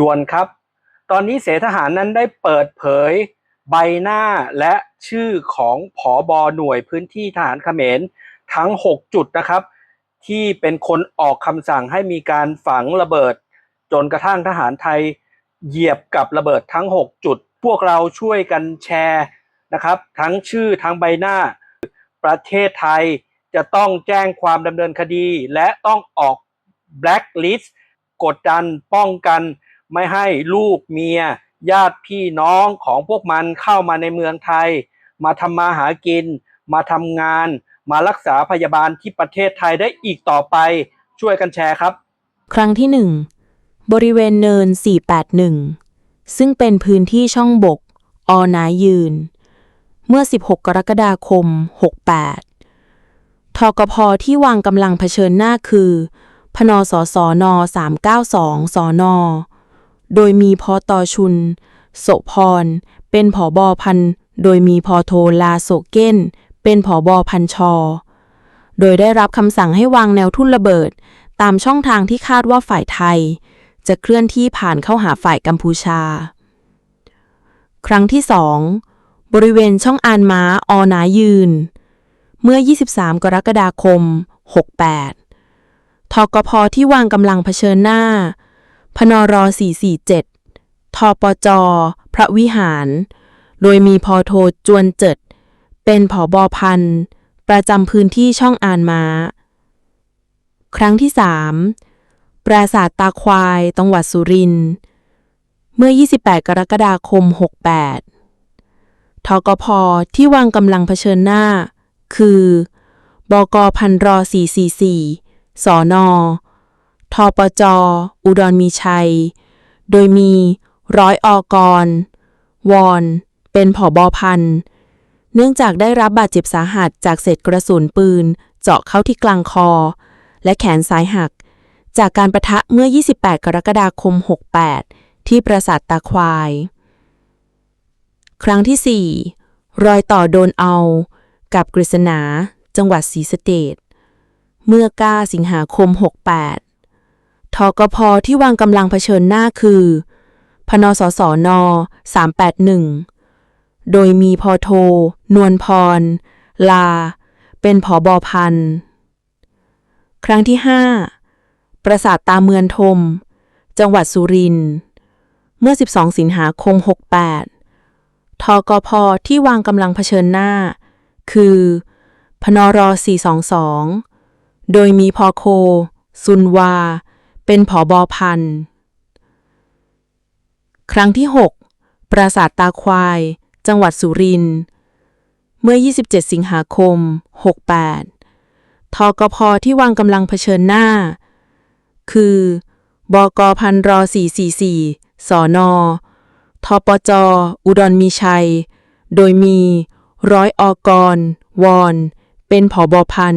ด่วนครับ ตอนนี้เสทหารนั้นได้เปิดเผยใบหน้าและชื่อของผอบอหน่วยพื้นที่ทหารเขมรทั้ง 6 จุดนะครับ ที่เป็นคนออกคำสั่งให้มีการฝังระเบิด จนกระทั่งทหารไทยเหยียบกับระเบิดทั้ง 6 จุด พวกเราช่วยกันแชร์นะครับ ทั้งชื่อทั้งใบหน้า ประเทศไทยจะต้องแจ้งความดำเนินคดี และต้องออกแบล็คลิสต์กดดันป้องกัน ไม่ให้ลูกเมีย ญาติพี่น้องของพวกมันเข้ามาในเมืองไทย มาทำมาหากิน มาทำงาน มารักษาพยาบาลที่ประเทศไทยได้อีกต่อไป ช่วยกันแชร์ครับ ครั้งที่หนึ่งบริเวณเนิน 481 ซึ่งเป็นพื้นที่ช่องบก อนายืน เมื่อ 16 กรกฎาคม 68 ทกพที่วางกำลังเผชิญหน้าคือ พนสสน 392 สน โดยมีพอตอชุน โสพร เป็นผอบอพัน โดยมีพอโทลาโสเก้น เป็นผอบอพันชอ โดยได้รับคำสั่งให้วางแนวทุ่นระเบิด ตามช่องทางที่คาดว่าฝ่ายไทย จะเคลื่อนที่ผ่านเข้าหาฝ่ายกัมพูชา ครั้งที่สองบริเวณช่องอานม้าอนายืน เมื่อ 23 กรกฎาคม 68 ทกพที่วางกำลังเผชิญหน้า พนร447 ทปจ พระวิหาร โดยมีพอโทจวนเจิด เป็นผอบอพัน ประจำพื้นที่ช่องอานม้า ครั้งที่สามปราสาทตาควาย จังหวัดสุรินทร์ เมื่อ 28 กรกฎาคม 68 ทกพ ที่วางกำลังเผชิญหน้า คือ บกพันร444 สอนอ ทปจ อุดรมีชัย โดยมีร้อยอกร วอน เป็นผอบอพัน เนื่องจากได้รับบาดเจ็บสาหัสจากเศษกระสุนปืน เจาะเข้าที่กลางคอ และแขนซ้ายหัก จากการประทะเมื่อ 28 กรกฎาคม 68 ที่ปราสาทตาควาย ครั้งที่ 4 รอยต่อโดนเอา กับกฤษณา จังหวัดศรีสะเกษเมื่อ 9 สิงหาคม 68 ทกพที่วางกำลังเผชิญหน้าคือ พนสสน 381 โดยมีพอโท นวลพร ลา เป็นผอบอพัน ครั้งที่ 5 ปราสาทตาเมือนทม จังหวัดสุรินทร์ เมื่อ 12 สิงหาคม 68 ทกพที่วางกำลังเผชิญหน้า คือ พนร422 โดยมีพอโค ซุนวา เป็นผอบอพัน ครั้งที่ 6 ปราสาทตาควาย จังหวัดสุรินทร์ เมื่อ 27 สิงหาคม 68 ทกพที่วางกำลังเผชิญหน้า คือ บกพันร444สอนอทปจ อุดรมีชัย โดยมีร้อยอกร วอน เป็นผอบอพัน